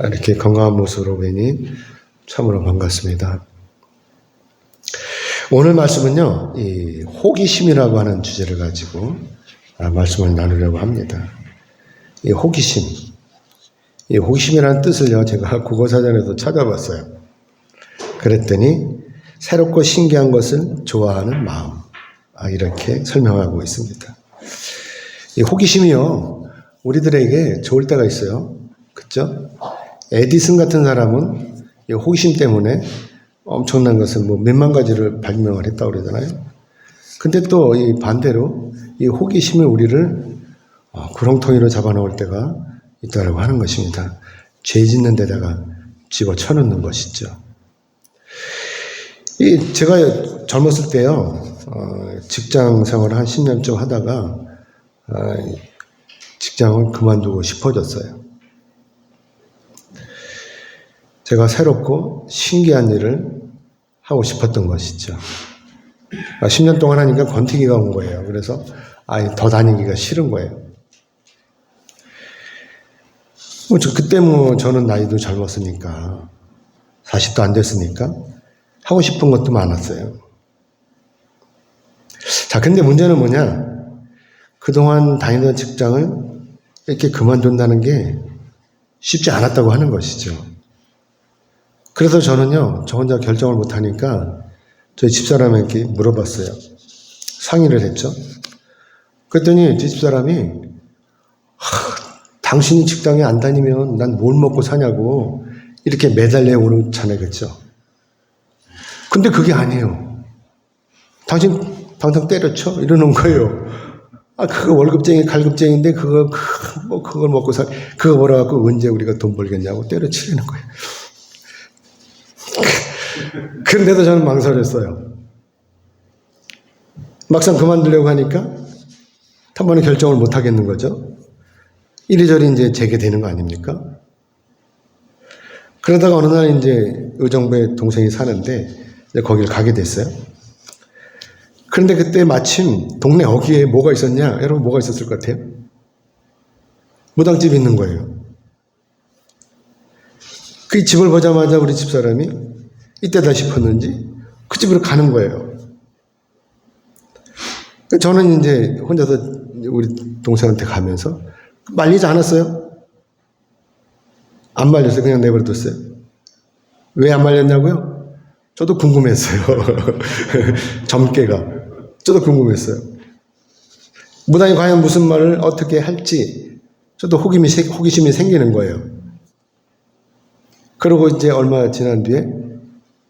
이렇게 건강한 모습으로 뵈니 참으로 반갑습니다. 오늘 말씀은요, 이 호기심이라고 하는 주제를 가지고 아, 말씀을 나누려고 합니다. 이 호기심. 이 호기심이라는 뜻을요, 제가 국어사전에도 찾아봤어요. 그랬더니 새롭고 신기한 것을 좋아하는 마음. 아, 이렇게 설명하고 있습니다. 이 호기심이요, 우리들에게 좋을 때가 있어요. 그죠? 에디슨 같은 사람은 이 호기심 때문에 엄청난 것을 뭐 몇만 가지를 발명을 했다고 그러잖아요. 근데 또 이 반대로 이 호기심이 우리를 어, 구렁텅이로 잡아놓을 때가 있다고 하는 것입니다. 죄 짓는 데다가 집어 쳐넣는 것이죠. 이 제가 젊었을 때요, 어, 직장 생활을 한 10년쯤 하다가 어, 직장을 그만두고 싶어졌어요. 제가 새롭고 신기한 일을 하고 싶었던 것이죠. 10년 동안 하니까 권태기가 온 거예요. 그래서 아예 더 다니기가 싫은 거예요. 뭐, 저, 그때 뭐 저는 나이도 젊었으니까 40도 안 됐으니까 하고 싶은 것도 많았어요. 자, 근데 문제는 뭐냐? 그동안 다니던 직장을 이렇게 그만둔다는 게 쉽지 않았다고 하는 것이죠. 그래서 저는요, 저 혼자 결정을 못하니까 저희 집사람에게 물어봤어요. 상의를 했죠. 그랬더니 제 집사람이, 당신이 직장에 안 다니면 난 뭘 먹고 사냐고 이렇게 매달려 오는 자네겠죠. 근데 그게 아니에요. 당신 당장 때려쳐? 이러는 거예요. 아, 그거 월급쟁이, 갈급쟁인데 그거, 그, 뭐, 그걸 먹고 살, 그거 벌어갖고 언제 우리가 돈 벌겠냐고 때려치려는 거예요. 그런데도 저는 망설였어요. 막상 그만두려고 하니까 한 번에 결정을 못 하겠는 거죠. 이리저리 이제 재개되는 거 아닙니까? 그러다가 어느 날 이제 의정부에 동생이 사는데 거기를 가게 됐어요. 그런데 그때 마침 동네 어귀에 뭐가 있었냐? 여러분 뭐가 있었을 것 같아요? 무당집이 있는 거예요. 그 집을 보자마자 우리 집사람이 이때다 싶었는지 그 집으로 가는 거예요. 저는 이제 혼자서 우리 동생한테 가면서 말리지 않았어요. 안 말렸어요. 그냥 내버려뒀어요. 왜 안 말렸냐고요? 저도 궁금했어요. 점괘가. 저도 궁금했어요. 무당이 과연 무슨 말을 어떻게 할지 저도 호기심이, 호기심이 생기는 거예요. 그러고 이제 얼마 지난 뒤에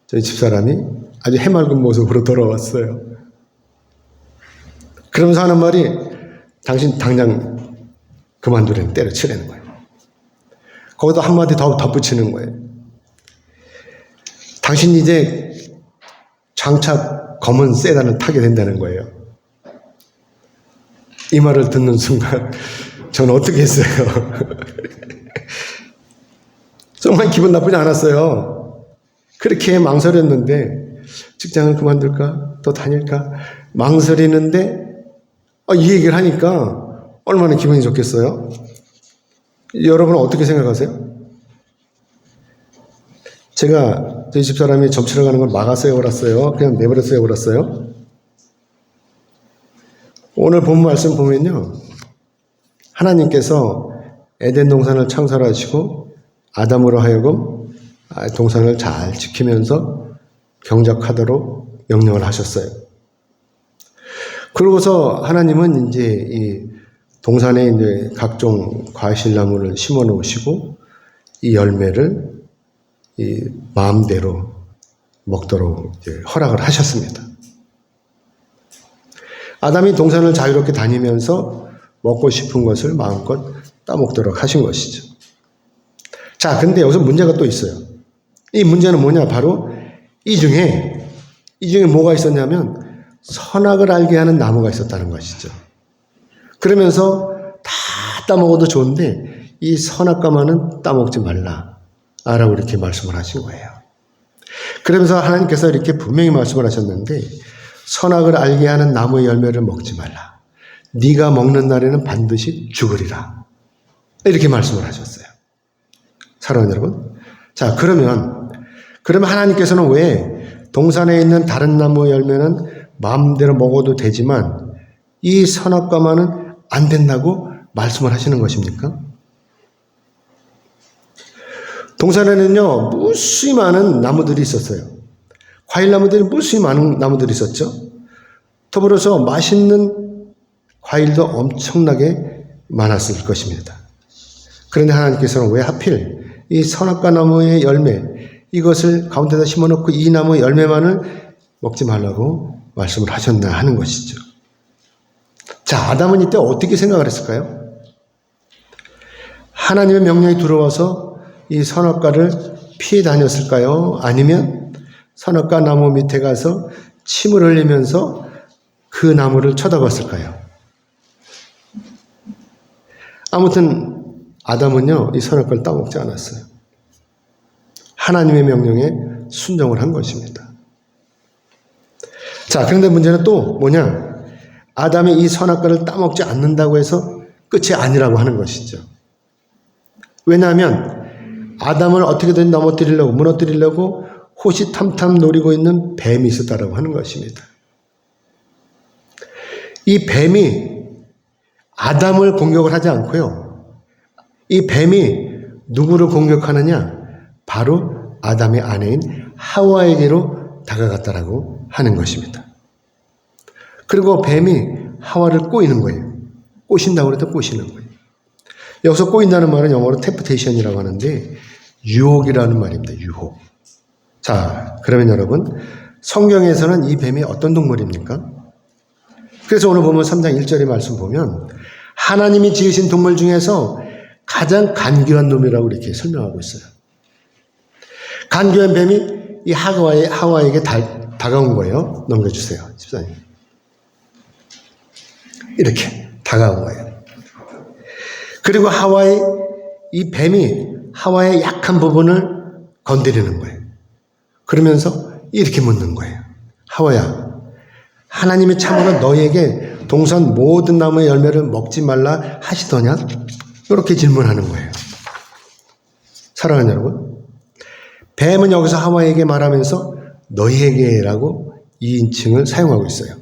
저희 집사람이 아주 해맑은 모습으로 돌아왔어요. 그러면서 하는 말이 당신 당장 그만두려면 때려치라는 거예요. 거기다 한마디 더 덧붙이는 거예요. 당신 이제 장차 검은 세단을 타게 된다는 거예요. 이 말을 듣는 순간 저는 어떻게 했어요? 정말 기분 나쁘지 않았어요. 그렇게 망설였는데 직장을 그만둘까? 또 다닐까? 망설이는데 아, 이 얘기를 하니까 얼마나 기분이 좋겠어요? 여러분은 어떻게 생각하세요? 제가 저희 집사람이 점치러 가는 걸 막았어요, 오랐어요? 그냥 내버렸어요, 오랐어요? 오늘 본 말씀 보면요. 하나님께서 에덴 동산을 창설하시고 아담으로 하여금 동산을 잘 지키면서 경작하도록 명령을 하셨어요. 그러고서 하나님은 이제 이 동산에 이제 각종 과실나무를 심어 놓으시고 이 열매를 이 마음대로 먹도록 허락을 하셨습니다. 아담이 동산을 자유롭게 다니면서 먹고 싶은 것을 마음껏 따먹도록 하신 것이죠. 자, 근데 여기서 문제가 또 있어요. 이 문제는 뭐냐? 바로 이 중에, 이 중에 뭐가 있었냐면 선악을 알게 하는 나무가 있었다는 것이죠. 그러면서 다 따먹어도 좋은데 이 선악과만은 따먹지 말라. 라고 이렇게 말씀을 하신 거예요. 그러면서 하나님께서 이렇게 분명히 말씀을 하셨는데 선악을 알게 하는 나무의 열매를 먹지 말라. 네가 먹는 날에는 반드시 죽으리라. 이렇게 말씀을 하셨어요. 사랑하는 여러분. 자, 그러면, 그러면 하나님께서는 왜 동산에 있는 다른 나무 열매는 마음대로 먹어도 되지만 이 선악과만은 안 된다고 말씀을 하시는 것입니까? 동산에는요, 무수히 많은 나무들이 있었어요. 과일 나무들이 무수히 많은 나무들이 있었죠. 더불어서 맛있는 과일도 엄청나게 많았을 것입니다. 그런데 하나님께서는 왜 하필 이 선악과 나무의 열매, 이것을 가운데다 심어놓고 이 나무의 열매만을 먹지 말라고 말씀을 하셨나 하는 것이죠. 자, 아담은 이때 어떻게 생각을 했을까요? 하나님의 명령이 들어와서 이 선악과를 피해 다녔을까요? 아니면 선악과 나무 밑에 가서 침을 흘리면서 그 나무를 쳐다봤을까요? 아무튼 아담은요, 이 선악과를 따먹지 않았어요. 하나님의 명령에 순종을 한 것입니다. 자, 그런데 문제는 또 뭐냐? 아담이 이 선악과를 따먹지 않는다고 해서 끝이 아니라고 하는 것이죠. 왜냐하면 아담을 어떻게든 넘어뜨리려고 무너뜨리려고 호시탐탐 노리고 있는 뱀이 있었다라고 하는 것입니다. 이 뱀이 아담을 공격을 하지 않고요. 이 뱀이 누구를 공격하느냐? 바로 아담의 아내인 하와에게로 다가갔다라고 하는 것입니다. 그리고 뱀이 하와를 꼬이는 거예요. 꼬신다고 그래도 꼬시는 거예요. 여기서 꼬인다는 말은 영어로 템프테이션이라고 하는데 유혹이라는 말입니다. 유혹. 자, 그러면 여러분 성경에서는 이 뱀이 어떤 동물입니까? 그래서 오늘 보면 3장 1절의 말씀 보면 하나님이 지으신 동물 중에서 가장 간교한 놈이라고 이렇게 설명하고 있어요. 간교한 뱀이 이 하와에, 하와에게 다, 다가온 거예요. 넘겨주세요. 집사님. 이렇게 다가온 거예요. 그리고 하와의 이 뱀이 하와의 약한 부분을 건드리는 거예요. 그러면서 이렇게 묻는 거예요. 하와야, 하나님이 참으로 너에게 동산 모든 나무의 열매를 먹지 말라 하시더냐? 이렇게 질문하는 거예요. 사랑하는 여러분, 뱀은 여기서 하와에게 말하면서 너희에게라고 이 인칭을 사용하고 있어요.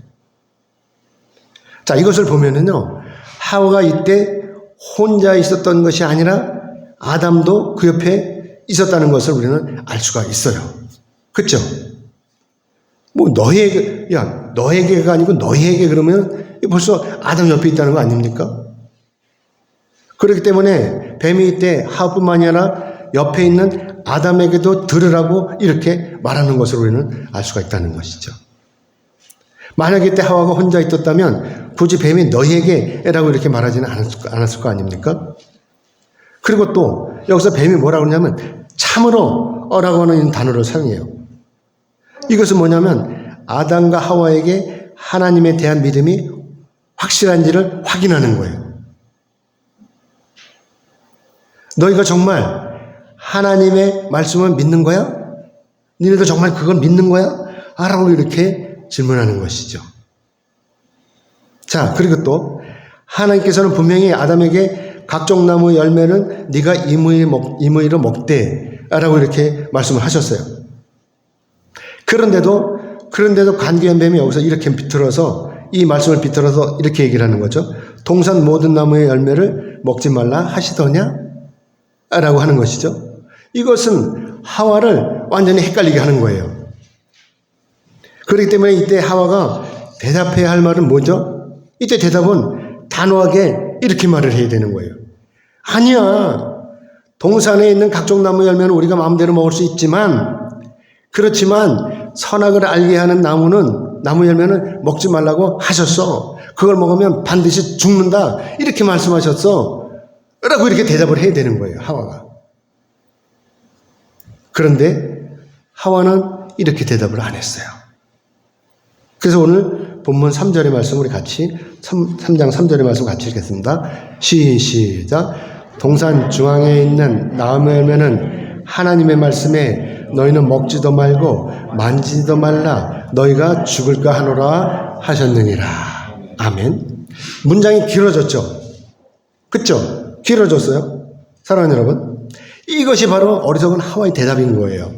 자, 이것을 보면은요, 하와가 이때 혼자 있었던 것이 아니라 아담도 그 옆에 있었다는 것을 우리는 알 수가 있어요. 그죠? 뭐 너에게, 야, 너에게가 아니고 너희에게 그러면 벌써 아담 옆에 있다는 거 아닙니까? 그렇기 때문에 뱀이 이때 하뿐만이 아니라 옆에 있는 아담에게도 들으라고 이렇게 말하는 것을 우리는 알 수가 있다는 것이죠. 만약에 이때 하와가 혼자 있었다면 굳이 뱀이 너희에게라고 이렇게 말하지는 않았을, 않았을 거 아닙니까? 그리고 또 여기서 뱀이 뭐라고 그러냐면 참으로 어라고 하는 단어를 사용해요. 이것은 뭐냐면 아담과 하와에게 하나님에 대한 믿음이 확실한지를 확인하는 거예요. 너희가 정말 하나님의 말씀을 믿는 거야? 니네도 정말 그걸 믿는 거야? 아 라고 이렇게 질문하는 것이죠. 자, 그리고 또 하나님께서는 분명히 아담에게 각종 나무 열매는 네가 임의 먹, 임의로 먹되 라고 이렇게 말씀을 하셨어요. 그런데도 그런데도 간교한 뱀이 여기서 이렇게 비틀어서 이 말씀을 비틀어서 이렇게 얘기를 하는 거죠. 동산 모든 나무의 열매를 먹지 말라 하시더냐? 라고 하는 것이죠. 이것은 하와를 완전히 헷갈리게 하는 거예요. 그렇기 때문에 이때 하와가 대답해야 할 말은 뭐죠? 이때 대답은 단호하게 이렇게 말을 해야 되는 거예요. 아니야. 동산에 있는 각종 나무 열매는 우리가 마음대로 먹을 수 있지만 그렇지만 선악을 알게 하는 나무는 나무 열매는 먹지 말라고 하셨어. 그걸 먹으면 반드시 죽는다. 이렇게 말씀하셨어. 라고 이렇게 대답을 해야 되는 거예요. 하와가. 그런데 하와는 이렇게 대답을 안 했어요. 그래서 오늘 본문 3절의 말씀 우리 같이 3, 3장 3절의 말씀 같이 읽겠습니다. 시, 시작. 동산 중앙에 있는 나무 열매는 하나님의 말씀에 너희는 먹지도 말고 만지지도 말라 너희가 죽을까 하노라 하셨느니라. 아멘. 문장이 길어졌죠. 그쵸? 길어졌어요. 사랑하는 여러분. 이것이 바로 어리석은 하와의 대답인 거예요.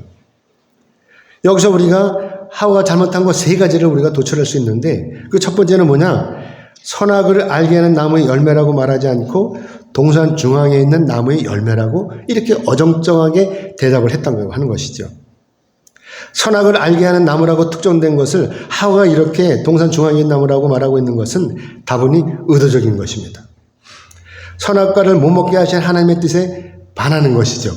여기서 우리가 하와가 잘못한 거세 가지를 우리가 도출할 수 있는데 그 첫 번째는 뭐냐? 선악을 알게 하는 나무의 열매라고 말하지 않고 동산 중앙에 있는 나무의 열매라고 이렇게 어정쩡하게 대답을 했다고 하는 것이죠. 선악을 알게 하는 나무라고 특정된 것을 하와가 이렇게 동산 중앙에 있는 나무라고 말하고 있는 것은 다분히 의도적인 것입니다. 선악과를 못 먹게 하신 하나님의 뜻에 반하는 것이죠.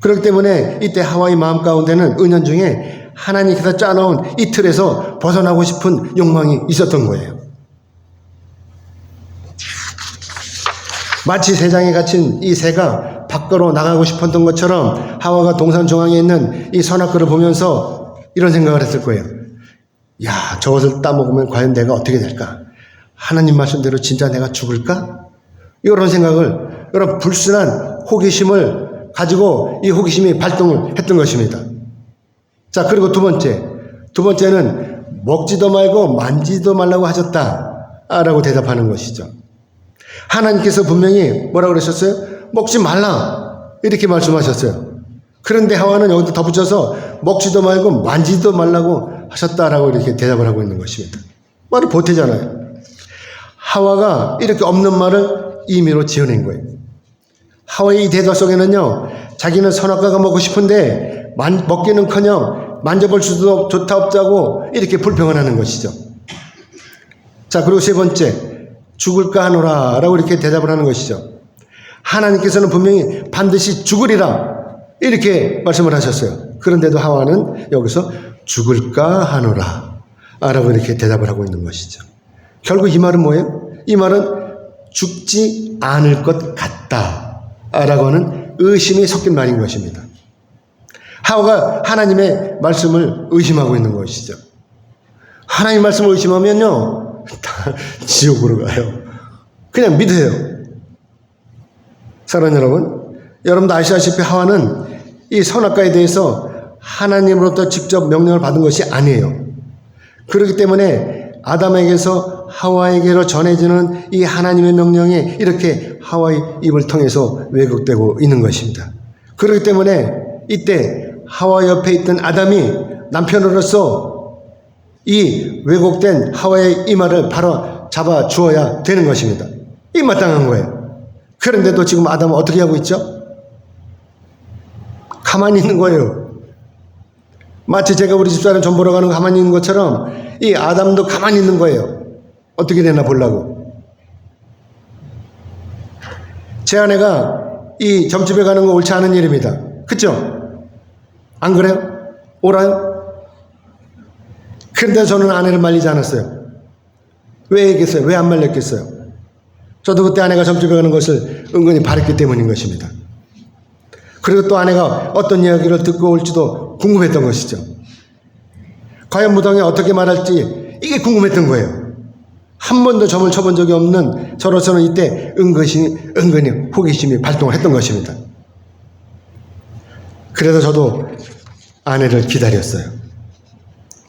그렇기 때문에 이때 하와의 마음 가운데는 은연중에 하나님께서 짜놓은 이 틀에서 벗어나고 싶은 욕망이 있었던 거예요. 마치 새장에 갇힌 이 새가 밖으로 나가고 싶었던 것처럼 하와가 동산 중앙에 있는 이 선악과를 보면서 이런 생각을 했을 거예요. 야, 저것을 따먹으면 과연 내가 어떻게 될까? 하나님 말씀대로 진짜 내가 죽을까? 이런 생각을, 이런 불순한 호기심을 가지고 이 호기심이 발동을 했던 것입니다. 자, 그리고 두 번째. 두 번째는 먹지도 말고 만지도 말라고 하셨다. 라고 대답하는 것이죠. 하나님께서 분명히 뭐라고 그러셨어요? 먹지 말라. 이렇게 말씀하셨어요. 그런데 하와는 여기다 덧붙여서 먹지도 말고 만지도 말라고 하셨다라고 이렇게 대답을 하고 있는 것입니다. 말을 보태잖아요. 하와가 이렇게 없는 말을 임의로 지어낸 거예요. 하와의 이 대답 속에는요, 자기는 선악과가 먹고 싶은데 만, 먹기는커녕 만져볼 수도 좋다 없다고 이렇게 불평을 하는 것이죠. 자, 그리고 세 번째, 죽을까 하노라 라고 이렇게 대답을 하는 것이죠. 하나님께서는 분명히 반드시 죽으리라 이렇게 말씀을 하셨어요. 그런데도 하와는 여기서 죽을까 하노라 라고 이렇게 대답을 하고 있는 것이죠. 결국 이 말은 뭐예요? 이 말은 죽지 않을 것 같다 라고 하는 의심이 섞인 말인 것입니다. 하와가 하나님의 말씀을 의심하고 있는 것이죠. 하나님 말씀을 의심하면요, 다 지옥으로 가요. 그냥 믿으세요. 사랑하는 여러분, 여러분도 아시다시피 하와는 이 선악과에 대해서 하나님으로부터 직접 명령을 받은 것이 아니에요. 그렇기 때문에 아담에게서 하와에게로 전해지는 이 하나님의 명령이 이렇게 하와의 입을 통해서 왜곡되고 있는 것입니다. 그렇기 때문에 이때 하와 옆에 있던 아담이 남편으로서 이 왜곡된 하와의 이 말을 바로 잡아 주어야 되는 것입니다. 이 마땅한 거예요. 그런데도 지금 아담은 어떻게 하고 있죠? 가만히 있는 거예요. 마치 제가 우리 집사람 전 보러 가는 거 가만히 있는 것처럼 이 아담도 가만히 있는 거예요. 어떻게 되나 보려고. 제 아내가 이 점집에 가는 거 옳지 않은 일입니다. 그쵸? 안 그래요? 옳아요? 그런데 저는 아내를 말리지 않았어요. 왜 얘기했어요? 왜 안 말렸겠어요? 저도 그때 아내가 점집에 가는 것을 은근히 바랬기 때문인 것입니다. 그리고 또 아내가 어떤 이야기를 듣고 올지도 궁금했던 것이죠. 과연 무당이 어떻게 말할지 이게 궁금했던 거예요. 한 번도 점을 쳐본 적이 없는 저로서는 이때 은근히, 은근히 호기심이 발동을 했던 것입니다. 그래서 저도 아내를 기다렸어요.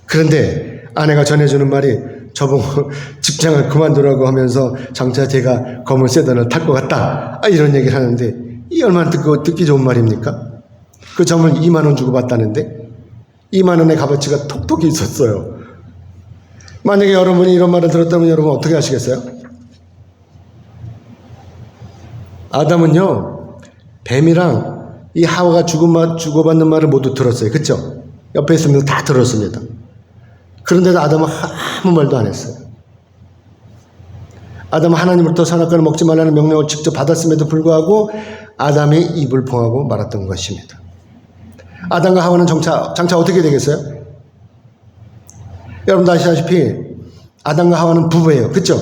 그런데 아내가 전해주는 말이 저보고 직장을 그만두라고 하면서 장차 제가 검은 세단을 탈 것 같다. 아, 이런 얘기를 하는데 이 얼마나 듣고, 듣기 좋은 말입니까? 그 점을 2만 원 주고 받다는데 2만 원의 값어치가 톡톡히 있었어요. 만약에 여러분이 이런 말을 들었다면 여러분 어떻게 하시겠어요? 아담은요 뱀이랑 이 하와가 주고 주고받는 말을 모두 들었어요. 그렇죠? 옆에 있으면 다 들었습니다. 그런데도 아담은 아무 말도 안 했어요. 아담은 하나님으로부터 선악과를 먹지 말라는 명령을 직접 받았음에도 불구하고 아담의 입을 봉하고 말았던 것입니다. 아담과 하와는 정차, 장차 어떻게 되겠어요? 여러분도 아시다시피 아담과 하와는 부부예요. 그렇죠?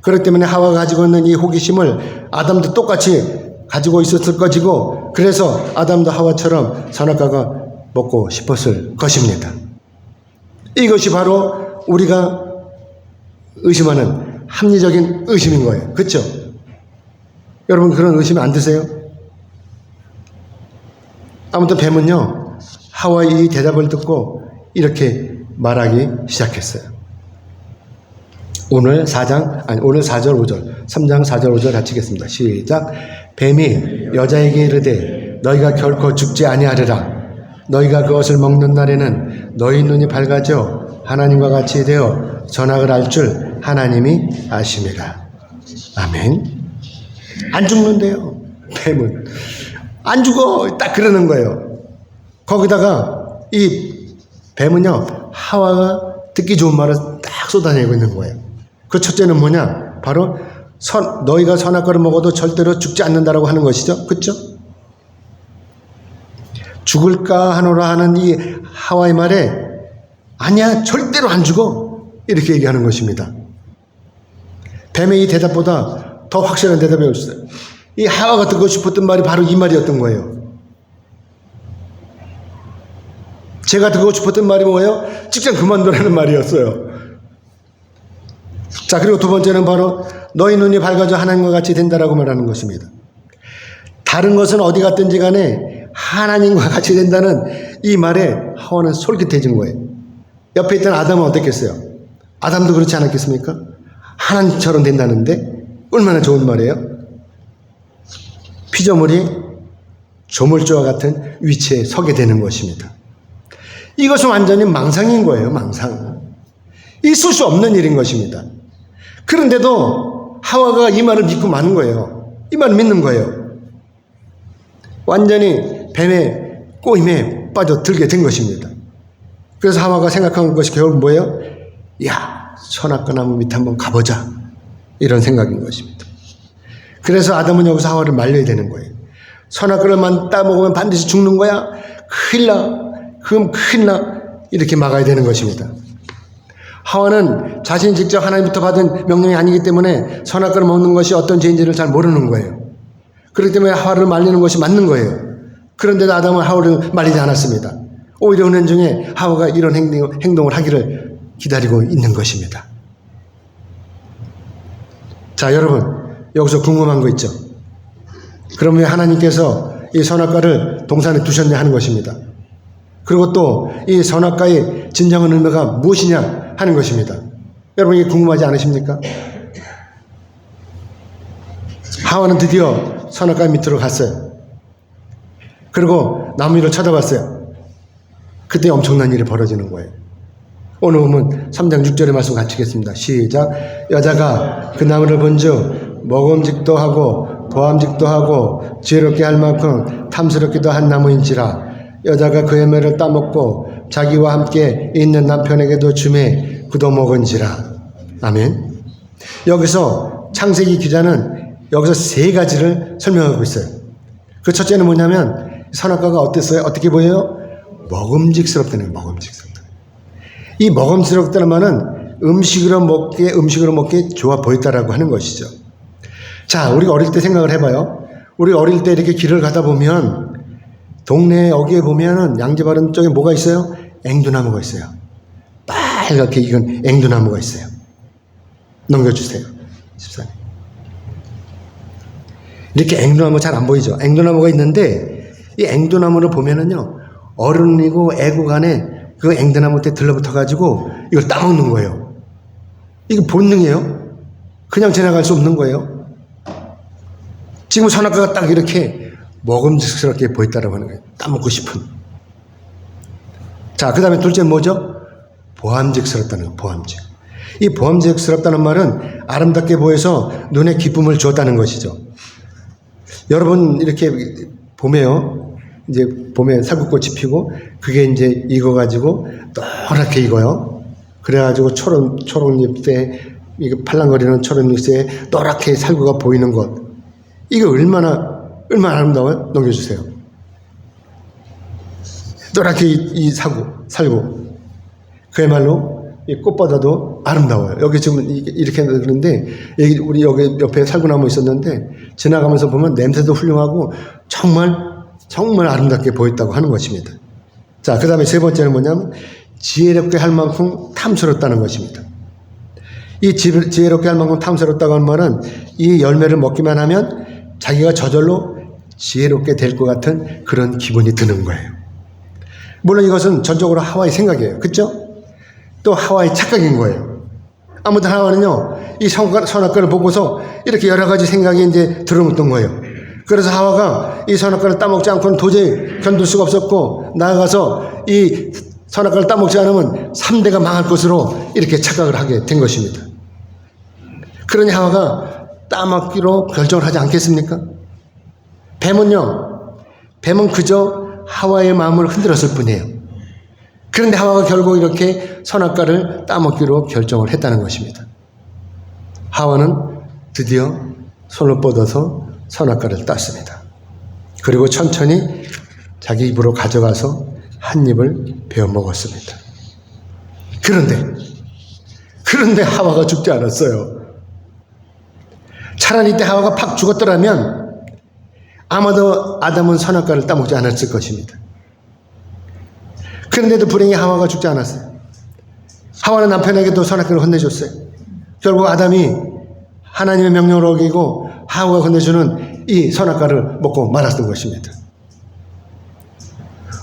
그렇기 때문에 하와가 가지고 있는 이 호기심을 아담도 똑같이 가지고 있었을 것이고 그래서 아담도 하와처럼 선악과가 먹고 싶었을 것입니다. 이것이 바로 우리가 의심하는 합리적인 의심인 거예요. 그렇죠? 여러분 그런 의심 안 드세요? 아무튼 뱀은요 하와의 이 대답을 듣고 이렇게 말하기 시작했어요. 오늘 4장, 아니, 오늘 4절, 5절, 3장 4절, 5절 같이 읽겠습니다. 시작. 뱀이 여자에게 이르되 너희가 결코 죽지 아니하리라. 너희가 그것을 먹는 날에는 너희 눈이 밝아져 하나님과 같이 되어 전학을 알 줄 하나님이 아심이라. 아멘. 안 죽는데요. 뱀은. 안 죽어. 딱 그러는 거예요. 거기다가 이 뱀은요, 하와가 듣기 좋은 말을 딱 쏟아내고 있는 거예요. 그 첫째는 뭐냐? 바로 선, 너희가 선악 과를 먹어도 절대로 죽지 않는다라고 하는 것이죠. 그쵸? 죽을까 하노라 하는 이 하와의 말에 아니야, 절대로 안 죽어. 이렇게 얘기하는 것입니다. 뱀의 이 대답보다 더 확실한 대답이 없어요. 이 하와가 듣고 싶었던 말이 바로 이 말이었던 거예요. 제가 듣고 싶었던 말이 뭐예요? 직장 그만두라는 말이었어요. 자, 그리고 두 번째는 바로 너희 눈이 밝아져 하나님과 같이 된다라고 말하는 것입니다. 다른 것은 어디 갔든지 간에 하나님과 같이 된다는 이 말에 하와는 솔깃해진 거예요. 옆에 있던 아담은 어땠겠어요? 아담도 그렇지 않았겠습니까? 하나님처럼 된다는데 얼마나 좋은 말이에요? 피조물이 조물주와 같은 위치에 서게 되는 것입니다. 이것은 완전히 망상인 거예요, 망상. 있을 수 없는 일인 것입니다. 그런데도 하와가 이 말을 믿고 마는 거예요. 이 말을 믿는 거예요. 완전히 뱀의 꼬임에 빠져들게 된 것입니다. 그래서 하와가 생각한 것이 결국 뭐예요? 야, 선악과 나무 밑에 한번 가보자. 이런 생각인 것입니다. 그래서 아담은 여기서 하와를 말려야 되는 거예요. 선악과를만 따먹으면 반드시 죽는 거야? 큰일 나. 그럼 큰일 나. 이렇게 막아야 되는 것입니다. 하와는 자신이 직접 하나님부터 받은 명령이 아니기 때문에 선악과를 먹는 것이 어떤 죄인지를 잘 모르는 거예요. 그렇기 때문에 하와를 말리는 것이 맞는 거예요. 그런데도 아담은 하와를 말리지 않았습니다. 오히려 은혜 중에 하와가 이런 행동, 행동을 하기를 기다리고 있는 것입니다. 자, 여러분, 여기서 궁금한 거 있죠? 그럼 왜 하나님께서 이 선악과를 동산에 두셨냐 하는 것입니다. 그리고 또 이 선악과의 진정한 의미가 무엇이냐 하는 것입니다. 여러분 이게 궁금하지 않으십니까? 하와는 드디어 선악과 밑으로 갔어요. 그리고 나무 위를 쳐다봤어요. 그때 엄청난 일이 벌어지는 거예요. 오늘 보면 3장 6절의 말씀 같이 읽겠습니다. 시작. 여자가 그 나무를 본즉 먹음직도 하고 보암직도 하고 지혜롭게 할 만큼 탐스럽기도 한 나무인지라 여자가 그 열매를 따먹고 자기와 함께 있는 남편에게도 주매 그도 먹은지라. 아멘. 여기서 창세기 기자는 여기서 세 가지를 설명하고 있어요. 그 첫째는 뭐냐면 선악과가 어땠어요? 어떻게 보여요? 먹음직스럽다는 먹음직스럽다. 이 먹음직스럽다는 말은 음식으로 먹기에 음식으로 먹기에 좋아 보였다라고 하는 것이죠. 자, 우리가 어릴 때 생각을 해봐요. 우리 어릴 때 이렇게 길을 가다 보면 동네 여기에 보면은 양재 바른 쪽에 뭐가 있어요? 앵두나무가 있어요. 빨갛게 익은 앵두나무가 있어요. 넘겨주세요. 집사님. 이렇게 앵두나무 잘 안 보이죠? 앵두나무가 있는데 이 앵두나무를 보면은요 어른이고 애고 간에 그 앵두나무 때 들러붙어 가지고 이걸 따먹는 거예요. 이게 본능이에요. 그냥 지나갈 수 없는 거예요. 지금 선악과가 딱 이렇게 먹음직스럽게 보였다라고 하는 거예요. 따먹고 싶은. 자, 그 다음에 둘째는 뭐죠? 보암직스럽다는 거예요. 보암직. 이 보암직스럽다는 말은 아름답게 보여서 눈에 기쁨을 주었다는 것이죠. 여러분 이렇게 봄에요. 이제 봄에 살구꽃이 피고 그게 이제 익어가지고 노랗게 익어요. 그래가지고 초록 초록잎에 이게 팔랑거리는 초록잎에 노랗게 살구가 보이는 것. 이게 얼마나 얼마나 아름다워요? 넘겨주세요. 노랗게 이, 이 사구 살구 그야말로 이 꽃보다도 아름다워요. 여기 지금 이- 이렇게 그런데 여기 우리 여기 옆에 살구나무 있었는데 지나가면서 보면 냄새도 훌륭하고 정말 정말 아름답게 보였다고 하는 것입니다. 자, 그 다음에 세 번째는 뭐냐면 지혜롭게 할 만큼 탐스럽다는 것입니다. 이 지- 지혜롭게 할 만큼 탐스럽다고 하는 말은 이 열매를 먹기만 하면 자기가 저절로 지혜롭게 될 것 같은 그런 기분이 드는 거예요. 물론 이것은 전적으로 하와의 생각이에요. 그죠? 또 하와의 착각인 거예요. 아무튼 하와는요, 이 선악- 선악과를 보고서 이렇게 여러 가지 생각이 이제 들어왔던 거예요. 그래서 하와가 이 선악과를 따먹지 않고는 도저히 견딜 수가 없었고, 나아가서 이 선악과를 따먹지 않으면 3대가 망할 것으로 이렇게 착각을 하게 된 것입니다. 그러니 하와가 따먹기로 결정을 하지 않겠습니까? 뱀은요, 뱀은 그저 하와의 마음을 흔들었을 뿐이에요. 그런데 하와가 결국 이렇게 선악과를 따먹기로 결정을 했다는 것입니다. 하와는 드디어 손을 뻗어서 선악과를 땄습니다. 그리고 천천히 자기 입으로 가져가서 한 입을 베어 먹었습니다. 그런데, 그런데 하와가 죽지 않았어요. 차라리 이때 하와가 팍 죽었더라면 아마도 아담은 선악과를 따먹지 않았을 것입니다. 그런데도 불행히 하와가 죽지 않았어요. 하와는 남편에게도 선악과를 혼내줬어요. 결국 아담이 하나님의 명령을 어기고 하와가 혼내주는 이 선악과를 먹고 말았던 것입니다.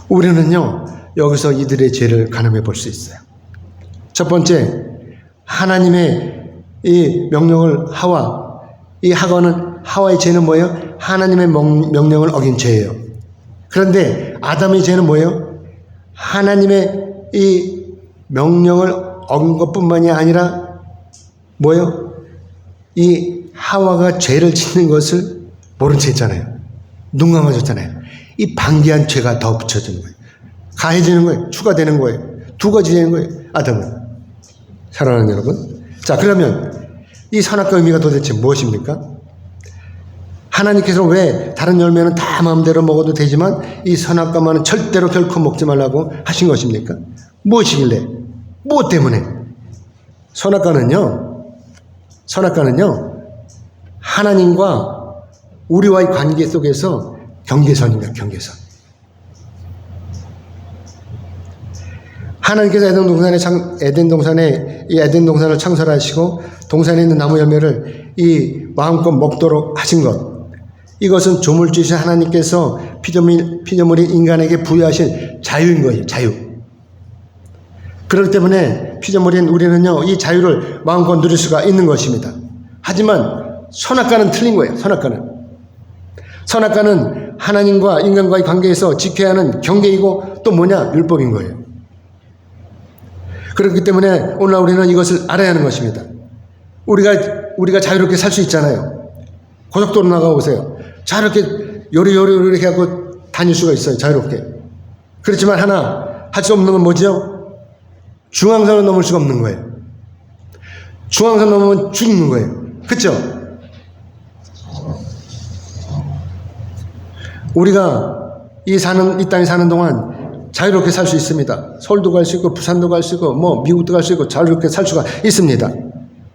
우리는요, 여기서 이들의 죄를 가늠해 볼 수 있어요. 첫 번째, 하나님의 이 명령을 하와, 이 하와는, 하와의 죄는 뭐예요? 하나님의 명- 명령을 어긴 죄예요. 그런데 아담의 죄는 뭐예요? 하나님의 이 명령을 어긴 것 뿐만이 아니라 뭐예요? 이 하와가 죄를 짓는 것을 모른 채 했잖아요. 눈 감아줬잖아요. 이 방기한 죄가 더 붙여지는 거예요. 가해지는 거예요. 추가되는 거예요. 두 가지 되는 거예요. 아담은. 사랑하는 여러분. 자, 그러면 이 선악과 의미가 도대체 무엇입니까? 하나님께서 왜 다른 열매는 다 마음대로 먹어도 되지만 이 선악과만은 절대로 결코 먹지 말라고 하신 것입니까? 무엇이길래? 무엇 때문에? 선악과는요, 선악과는요, 하나님과 우리와의 관계 속에서 경계선입니다, 경계선. 하나님께서 에덴 동산에 창, 에덴 동산에 이 에덴 동산을 창설하시고 동산에 있는 나무 열매를 이 마음껏 먹도록 하신 것. 이것은 조물주신 하나님께서 피조물, 피조물인 인간에게 부여하신 자유인 거예요, 자유. 그렇기 때문에 피조물인 우리는요, 이 자유를 마음껏 누릴 수가 있는 것입니다. 하지만 선악과는 틀린 거예요, 선악과는. 선악과는 하나님과 인간과의 관계에서 지켜야 하는 경계이고 또 뭐냐? 율법인 거예요. 그렇기 때문에 오늘 우리는 이것을 알아야 하는 것입니다. 우리가, 우리가 자유롭게 살 수 있잖아요. 고속도로 나가보세요. 자유롭게 요리요리 이렇게 하고 다닐 수가 있어요. 자유롭게. 그렇지만 하나 할 수 없는 건 뭐죠? 중앙선을 넘을 수가 없는 거예요. 중앙선 넘으면 죽는 거예요. 그렇죠? 우리가 이 사는 이 땅에 사는 동안 자유롭게 살 수 있습니다. 서울도 갈 수 있고 부산도 갈 수 있고 뭐 미국도 갈 수 있고 자유롭게 살 수가 있습니다.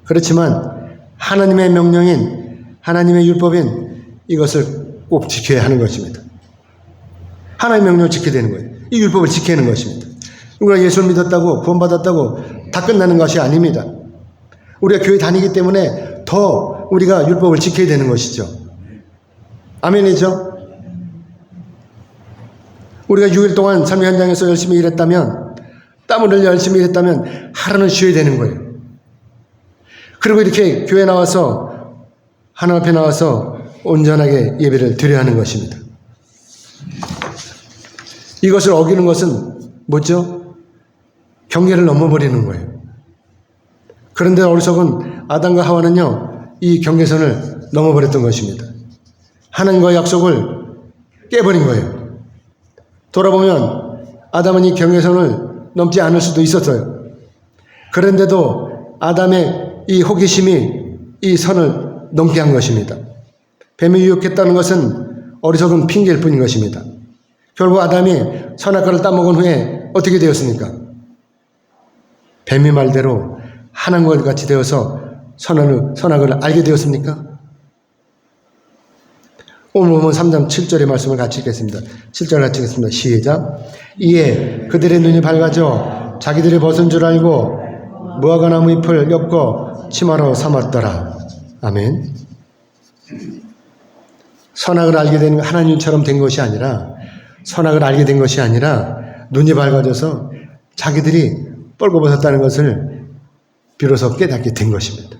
그렇지만 하나님의 명령인 하나님의 율법인 이것을 꼭 지켜야 하는 것입니다. 하나님의 명령을 지켜야 되는 거예요. 이 율법을 지켜야 하는 것입니다. 우리가 예수를 믿었다고 구원받았다고 다 끝나는 것이 아닙니다. 우리가 교회 다니기 때문에 더 우리가 율법을 지켜야 되는 것이죠. 아멘이죠? 우리가 6일 동안 삶의 현장에서 열심히 일했다면, 땀을 흘려 열심히 일했다면, 하루는 쉬어야 되는 거예요. 그리고 이렇게 교회 나와서, 하나님 앞에 나와서 온전하게 예배를 드려야 하는 것입니다. 이것을 어기는 것은 뭐죠? 경계를 넘어버리는 거예요. 그런데 어리석은 아담과 하와는요, 이 경계선을 넘어버렸던 것입니다. 하나님과의 약속을 깨버린 거예요. 돌아보면 아담은 이 경계선을 넘지 않을 수도 있었어요. 그런데도 아담의 이 호기심이 이 선을 넘게 한 것입니다. 뱀이 유혹했다는 것은 어리석은 핑계일 뿐인 것입니다. 결국 아담이 선악과를 따먹은 후에 어떻게 되었습니까? 뱀이 말대로 하나님과 같이 되어서 선악을, 선악을 알게 되었습니까? 오늘 보면 3장 7절의 말씀을 같이 읽겠습니다. 7절 같이 읽겠습니다. 시작. 이에 그들의 눈이 밝아져 자기들이 벗은 줄 알고 무화과 나무 잎을 엮어 치마로 삼았더라. 아멘. 선악을 알게 된 하나님처럼 된 것이 아니라 선악을 알게 된 것이 아니라 눈이 밝아져서 자기들이 뻘거벗었다는 것을 비로소 깨닫게 된 것입니다.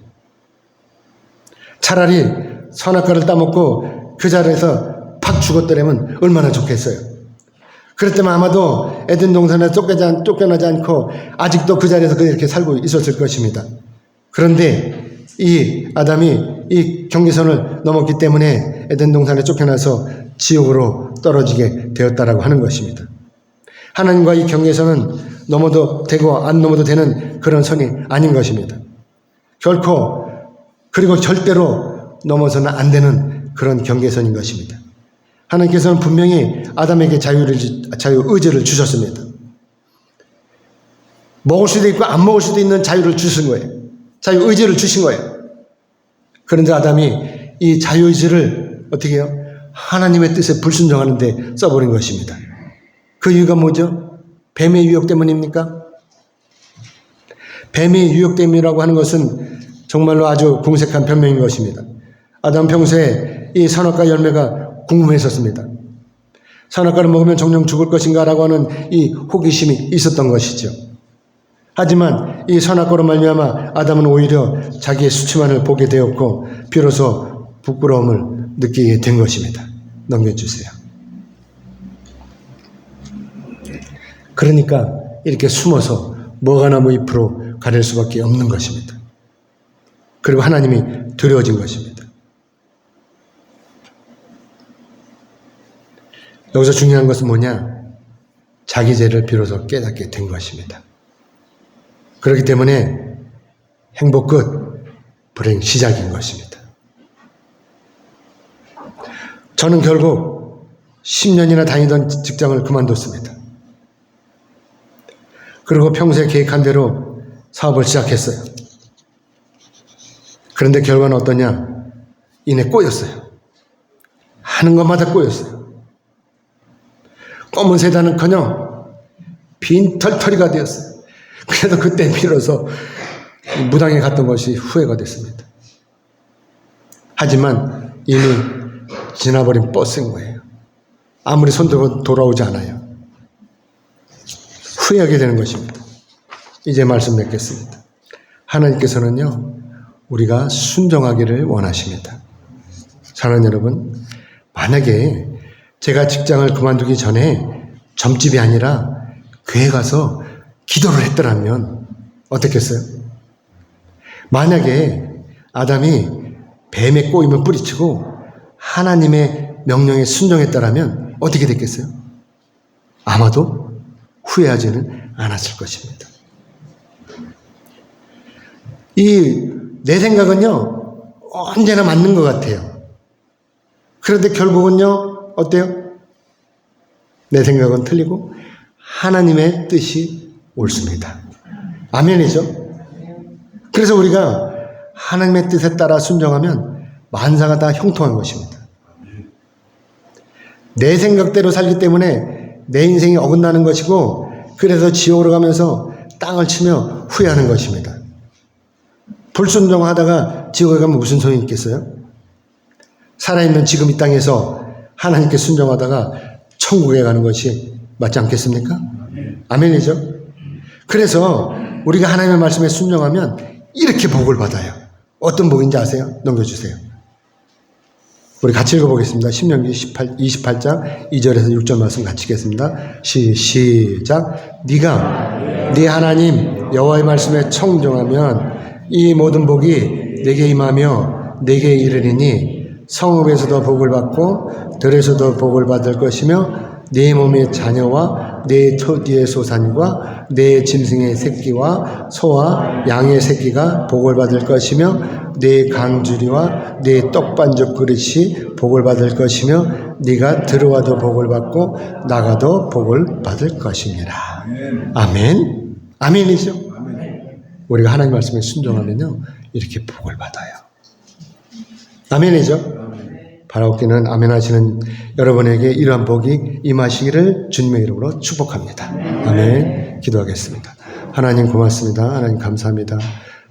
차라리 선악과를 따먹고 그 자리에서 팍 죽었더라면 얼마나 좋겠어요. 그랬다면 아마도 에덴 동산에 쫓겨나지, 않- 쫓겨나지 않고 아직도 그 자리에서 그렇게 살고 있었을 것입니다. 그런데 이 아담이 이 경계선을 넘었기 때문에 에덴 동산에 쫓겨나서 지옥으로 떨어지게 되었다라고 하는 것입니다. 하나님과 이 경계선은 넘어도 되고 안 넘어도 되는 그런 선이 아닌 것입니다. 결코 그리고 절대로 넘어서는 안 되는 그런 경계선인 것입니다. 하나님께서는 분명히 아담에게 자유를, 주- 자유 의지를 주셨습니다. 먹을 수도 있고 안 먹을 수도 있는 자유를 주신 거예요. 자유 의지를 주신 거예요. 그런데 아담이 이 자유 의지를 어떻게 해요? 하나님의 뜻에 불순종하는데 써버린 것입니다. 그 이유가 뭐죠? 뱀의 유혹 때문입니까? 뱀의 유혹 때문이라고 하는 것은 정말로 아주 공색한 변명인 것입니다. 아담 평소에 이 선악과 열매가 궁금했었습니다. 선악과를 먹으면 정령 죽을 것인가라고 하는 이 호기심이 있었던 것이죠. 하지만 이 선악과로 말미암아 아담은 오히려 자기의 수치만을 보게 되었고 비로소 부끄러움을 느끼게 된 것입니다. 넘겨주세요. 그러니까 이렇게 숨어서 뭐가나무 잎으로 가릴 수밖에 없는 것입니다. 그리고 하나님이 두려워진 것입니다. 여기서 중요한 것은 뭐냐? 자기 죄를 비로소 깨닫게 된 것입니다. 그렇기 때문에 행복 끝, 불행 시작인 것입니다. 저는 결국 10년이나 다니던 직장을 그만뒀습니다. 그리고 평소에 계획한 대로 사업을 시작했어요. 그런데 결과는 어떠냐? 이내 꼬였어요. 하는 것마다 꼬였어요. 검은 세단은 커녕 빈털터리가 되었어요. 그래도 그때 비로소 무당에 갔던 것이 후회가 됐습니다. 하지만 이미 지나버린 버스인 거예요. 아무리 손들고 돌아오지 않아요. 후회하게 되는 것입니다. 이제 말씀 맺겠습니다. 하나님께서는요, 우리가 순종하기를 원하십니다. 사랑하는 여러분, 만약에 제가 직장을 그만두기 전에 점집이 아니라 교회 가서 기도를 했더라면 어떻겠어요? 만약에 아담이 뱀의 꼬임을 뿌리치고 하나님의 명령에 순종했더라면 어떻게 됐겠어요? 아마도 후회하지는 않았을 것입니다. 이 내 생각은요, 언제나 맞는 것 같아요. 그런데 결국은요, 어때요? 내 생각은 틀리고 하나님의 뜻이 옳습니다. 아멘이죠? 그래서 우리가 하나님의 뜻에 따라 순종하면 만사가 다 형통한 것입니다. 내 생각대로 살기 때문에 내 인생이 어긋나는 것이고 그래서 지옥으로 가면서 땅을 치며 후회하는 것입니다. 불순종하다가 지옥에 가면 무슨 소용이 있겠어요? 살아있는 지금 이 땅에서 하나님께 순종하다가 천국에 가는 것이 맞지 않겠습니까? 아멘이죠? 그래서 우리가 하나님의 말씀에 순종하면 이렇게 복을 받아요. 어떤 복인지 아세요? 넘겨주세요. 우리 같이 읽어보겠습니다. 신명기 18, 28장 2절에서 6절 말씀 같이 읽겠습니다. 시, 시작. 네가 네 하나님 여호와의 말씀에 청종하면 이 모든 복이 내게 임하며 내게 이르리니 성읍에서도 복을 받고 들에서도 복을 받을 것이며 네 몸의 자녀와 네 토지의 소산과 네 짐승의 새끼와 소와 양의 새끼가 복을 받을 것이며 네 강주리와 네 떡반죽 그릇이 복을 받을 것이며 네가 들어와도 복을 받고 나가도 복을 받을 것이니라. 아멘. 아멘이죠. 우리가 하나님 말씀에 순종하면요 이렇게 복을 받아요. 아멘이죠. 바라옵기는 아멘 하시는 여러분에게 이러한 복이 임하시기를 주님의 이름으로 축복합니다. 아멘. 기도하겠습니다. 하나님 고맙습니다. 하나님 감사합니다.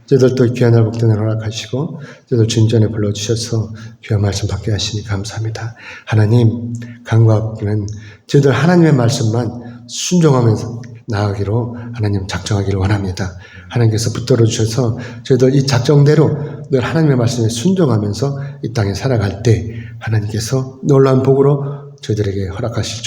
저희들도 귀한 날 복된 날 허락하시고 저희들 진전에 불러주셔서 귀한 말씀 받게 하시니 감사합니다. 하나님 강과하기는 저희들 하나님의 말씀만 순종하면서 나아가기로 하나님 작정하기를 원합니다. 하나님께서 붙들어 주셔서 저희들 이 작정대로 늘 하나님의 말씀에 순종하면서 이 땅에 살아갈 때 하나님께서 놀라운 복으로 저희들에게 허락하실 줄